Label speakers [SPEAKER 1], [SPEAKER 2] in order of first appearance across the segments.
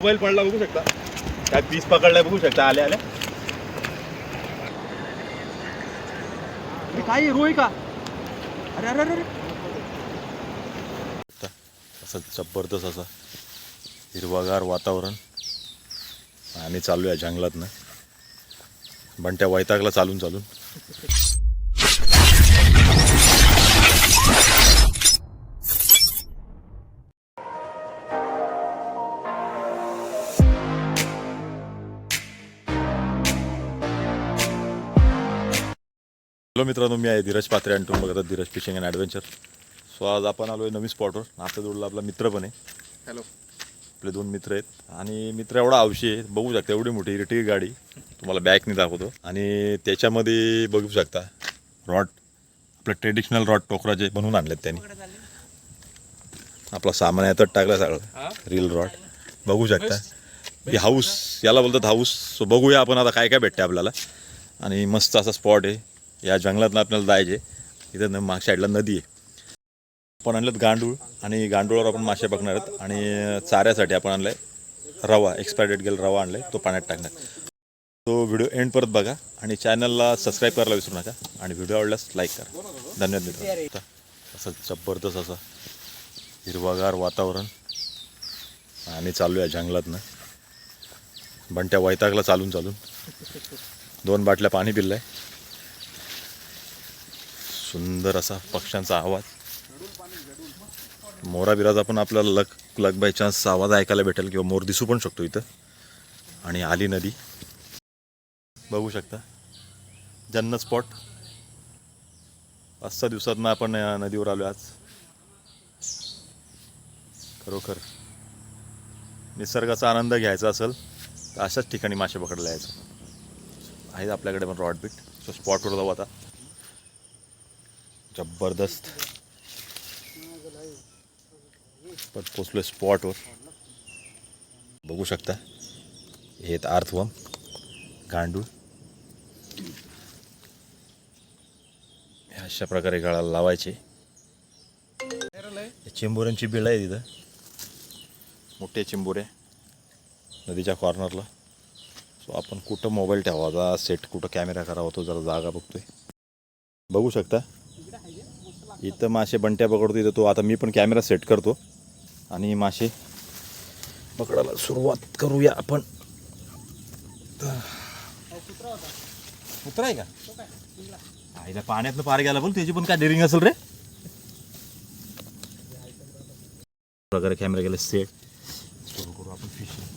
[SPEAKER 1] Mobile पडला बघू शकता. काय पीस पकडलाय बघू शकता. आल्या आल्या
[SPEAKER 2] काय रोय का अरे अरे अरे.
[SPEAKER 1] असं जबरदस्त असा हिरवागार वातावरण. आणि चालू आहे जंगलातनं. बंट्या वैतागला चालून चालून. हॅलो मित्रांनो मी आहे धीरज पात्रे आणि तुम्ही बघतात Dheeraj fishing and adventure. So आज आपण आलो आहे नवीन स्पॉटवर. आपल्या जोडला आपला मित्र पण आहे.
[SPEAKER 2] हॅलो.
[SPEAKER 1] आपले दोन मित्र आहेत. आणि मित्र एवढा हौशी आहे बघू शकता एवढी मोठी इरटी गाडी. तुम्हाला बॅकने दाखवतो. आणि त्याच्यामध्ये बघू शकता रॉड आपलं ट्रेडिशनल रॉड टोकराचे बनवून आणलेत त्यांनी. आपला सामान यातच टाकला सगळं. रील रॉड बघू शकता. ही हाऊस याला बोलतात हाऊस सो बघूया आपण आता काय काय भेटते आपल्याला. आणि मस्त असा स्पॉट आहे. या जंगलातनं आपल्याला जायचे इथं न मागच्या साईडला नदी आहे. आपण आणलं गांडूळ आणि गांडूळावर आपण मासे बघणार आहोत. आणि चाऱ्यासाठी आपण आणलाय रवा एक्सपायर डेट गेला रवा आणलाय तो पाण्यात टाकणार तो व्हिडिओ एंड परत बघा आणि चॅनलला सबस्क्राईब करायला विसरू नका. आणि व्हिडिओ आवडल्यास लाईक करा. धन्यवाद मित्र असं जबरदस्त असं हिरवागार वातावरण. आणि चालू आहे जंगलातनं. बंट्या वैतागला चालून चालून. दोन बाटल्या पाणी पिल्लंय. सुंदर असा पक्ष्यांचा आवाज. मोरा आपण आपल्याला लक लक बाय चान्स आवाज ऐकायला भेटेल किंवा मोर दिसू पण शकतो इथं. आणि आली नदी. बघू शकता. जन्नत स्पॉट पाच सहा दिवसातनं आपण नदीवर आलो आज. खरोखर. निसर्गाचा आनंद घ्यायचा असेल तर अशाच ठिकाणी मासे पकडला यायचं आहेत आपल्याकडे पण रॉड बीट सो स्पॉटवर जाऊ आता. जबरदस्त. पट पोचलो स्पॉटवर बघू शकता. हे आर्थवम गांडूळ. अशा प्रकारे गळाला लावायचे. चिंबोऱ्यांची बिळ आहे तिथं मोठे चिंबोरे. नदीच्या कॉर्नरला. सो आपण कुठं मोबाईल ठेवायचा सेट कुठं कॅमेरा करावा तो जरा जागा बघतोय. बघू शकता. इथं मासे बंट्या पकडतो इथं तो आता मी पण कॅमेरा सेट करतो. आणि मासे पकडायला सुरुवात करूया आपण.
[SPEAKER 2] कुत्रा आहे का?
[SPEAKER 1] आईला पाण्यातलं पार गेला बोल त्याची पण काय डेरिंग असेल रे? प्रकारे कॅमेरा गेला सेट सुरू करू आपण फिशिंग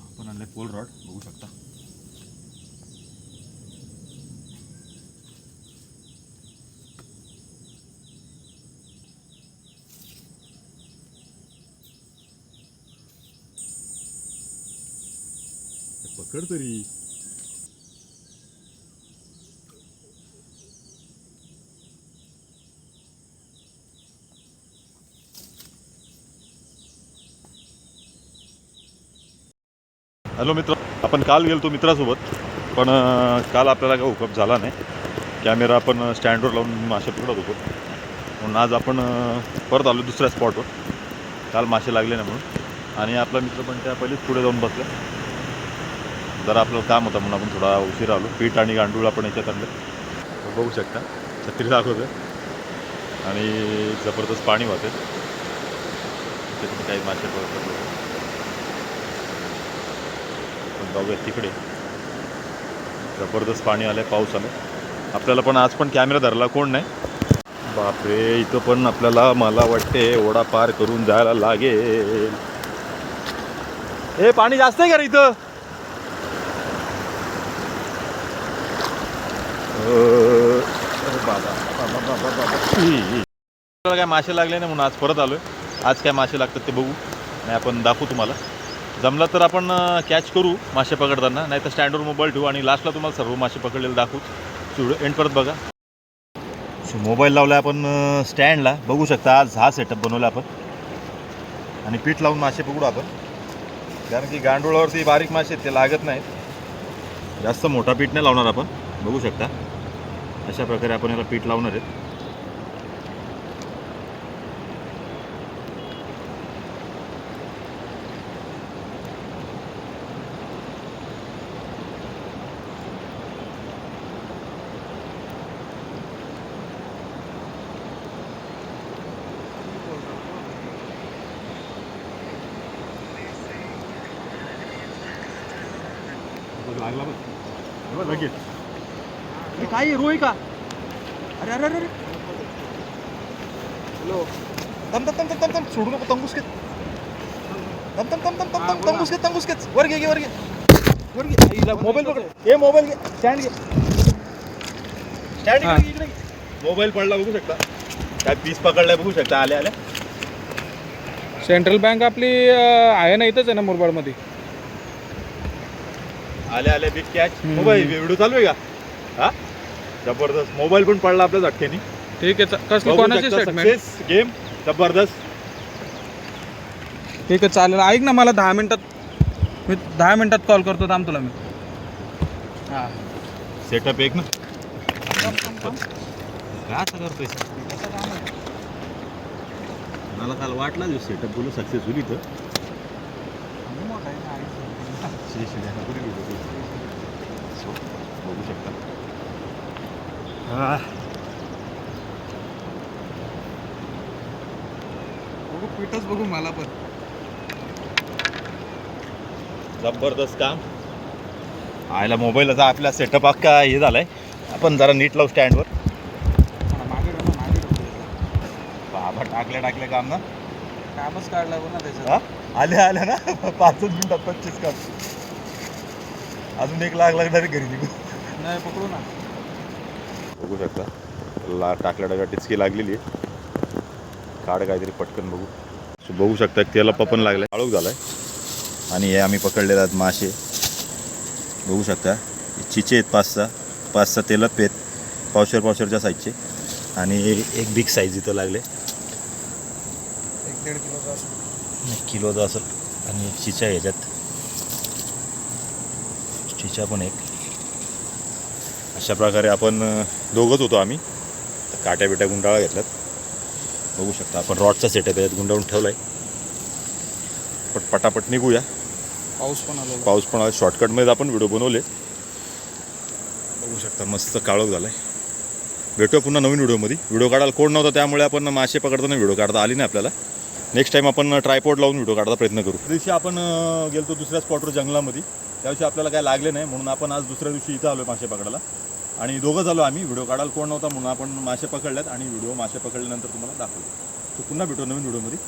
[SPEAKER 1] आपण आणलं पोल रॉड बघू शकता. पकड तरी. हॅलो मित्र आपण काल गेलतो मित्रासोबत पण काल आपल्याला काही हुकअप झाला नाही. कॅमेरा आपण स्टँडवर लावून मासे पकडत होतो. म्हणून आज आपण परत आलो दुसऱ्या स्पॉटवर काल मासे लागले नाही म्हणून. आणि आपला मित्र पण त्या पहिलेच पुढे जाऊन बसला. जरा आपलं काम होतं म्हणून आपण थोडा उशीर आलो. पीठ आणि गांडूळ आपण याच्यात आणलं. बघू शकता. छत्री दाखवतं आणि जबरदस्त पाणी वाहते त्याच्यातून काही मासे पण जाऊया तिकडे. जबरदस्त पाणी आलंय पाऊस आलं आपल्याला पण आज पण कॅमेरा धरला कोण नाही. बापरे इथं पण आपल्याला मला वाटते ओढा पार करून जायला लागेल. ए पाणी जास्त आहे का रे इथं अं, अरे बाबा, बाबा, काय मासे लागले नाही म्हणून आज परत आलोय. आज काय मासे लागतात ते बघू. नाही आपण दाखवू तुम्हाला. जमलं तर आपण कॅच करू मासे पकडताना. नाही तर स्टँडवर मोबाईल ठेवू आणि लास्टला तुम्हाला सर्व मासे पकडलेले दाखवू. व्हिडिओ एंड परत बघा. सो मोबाईल लावला आपण स्टँडला बघू शकता आज हा सेटअप बनवला आपण. आणि पीठ लावून मासे पकडू आपण. कारण की गांडुळावरती बारीक मासे आहेत, ते लागत नाहीत. जास्त मोठा पीठ नाही लावणार आपण. बघू शकता. अशा प्रकारे आपण याला पीठ लावणार आहेत. लागला बघ. लगेच
[SPEAKER 2] अरे काय रोही का। अरे अरे अरे हॅलो
[SPEAKER 1] दम दम दम दम दम सोडू नको तंबूस घेत दम दम दम दम दम दम तंबूस घेत तंबूस घेत वर घे घे वर घे वर घे मोबाईल पकड। ए मोबाईल घे स्टँड घे स्टँड
[SPEAKER 2] हा.
[SPEAKER 1] इकडे घे मोबाईल पडला बघू शकता काय पीस पकडलाय बघू शकता आल्या आल्या
[SPEAKER 2] सेंट्रल बँक आपली आहे ना इथंच आहे ना मुरबाडमध्ये.
[SPEAKER 1] आल्या आल्या बिग कॅच. मोबाईल व्हिडिओ चालू आहे का? हा? जबरदस्त. मोबाईल पण पडला आपल्या झटकेनी.
[SPEAKER 2] ठीक आहे चा- कसली कोणाची स्टेटमेंट
[SPEAKER 1] गेम जबरदस्त.
[SPEAKER 2] ठीक आहे चालेल. ऐक ना मला दहा मिनिटात. मी दहा मिनिटात कॉल करतो थांब तुला मी. हां.
[SPEAKER 1] सेटअप एक ना. काय असं करतोय? मला काल वाटला जो सेटअप बोलू सक्सेस होईल इथं. श्री श्री गेलो ते. बघू शकता.
[SPEAKER 2] बघू पीठच बघू मला पण.
[SPEAKER 1] जबरदस्त काम. आयला मोबाईलचा आपला सेटअप अख्खा हे झालाय. आपण जरा नीट लावू स्टँडवर. बाबा टाकल्या टाकल्या काम ना.
[SPEAKER 2] कामच काढला बघ ना त्याच्यात?
[SPEAKER 1] आल्या आल्या ना? पाचच मिनिटात पच्चीस काम. अजून एक लाख लागणार घरी
[SPEAKER 2] नाही पकडू ना.
[SPEAKER 1] बघू शकता. ला टाकल्या टाकल्या टिचकी लागलेली आहे. काढ काहीतरी पटकन बघू. बघू शकता त्याला पण लागलाय. काळूक झालाय. आणि हे आम्ही पकडलेले आहेत मासे. बघू शकता. चिचे आहेत पाच सहा पाच सहा तेलात आहेत. पावशर पावशरच्या साईजचे. आणि एक बिग साईज इथं लागले.
[SPEAKER 2] एक दीड किलोचा असतो
[SPEAKER 1] एक किलोचा असेल आणि एक चिचा याच्यात. चिचा पण एक. अशा प्रकारे आपण दोघंच होतो आम्ही. तर काट्या बिट्या गुंडाळा घेतल्यात. बघू शकता आपण रॉडचा सेटअप याच्यात गुंडाळून ठेवला आहे पट पटापट निघूया.
[SPEAKER 2] पाऊस पण आलेला.
[SPEAKER 1] पाऊस पण आहे शॉर्टकटमध्ये आपण व्हिडिओ बनवले. बघू शकता मस्त काळोख झालाय. भेटूया पुन्हा नवीन व्हिडिओमध्ये व्हिडिओ काढायला कोण नव्हता त्यामुळे आपण मासे पकडताना व्हिडिओ काढता आली नाही आपल्याला. नेक्स्ट टाइम आपण ट्रायपॉड लावून व्हिडिओ काढायचा प्रयत्न करू. त्या दिवशी आपण अं, गेलतो दुसऱ्या स्पॉटवर जंगलामध्ये. त्या दिवशी आपल्याला काय लागले नाही म्हणून आपण आज दुसऱ्या दिवशी इथं आलो मासे पकडायला. आणि दोघं झालो आम्ही. व्हिडिओ काढायला कोण नव्हता म्हणून आपण मासे पकडल्यात आणि व्हिडिओ मासे पकडल्यानंतर तुम्हाला दाखवले तर पुन्हा भेटू नवीन व्हिडिओमध्ये.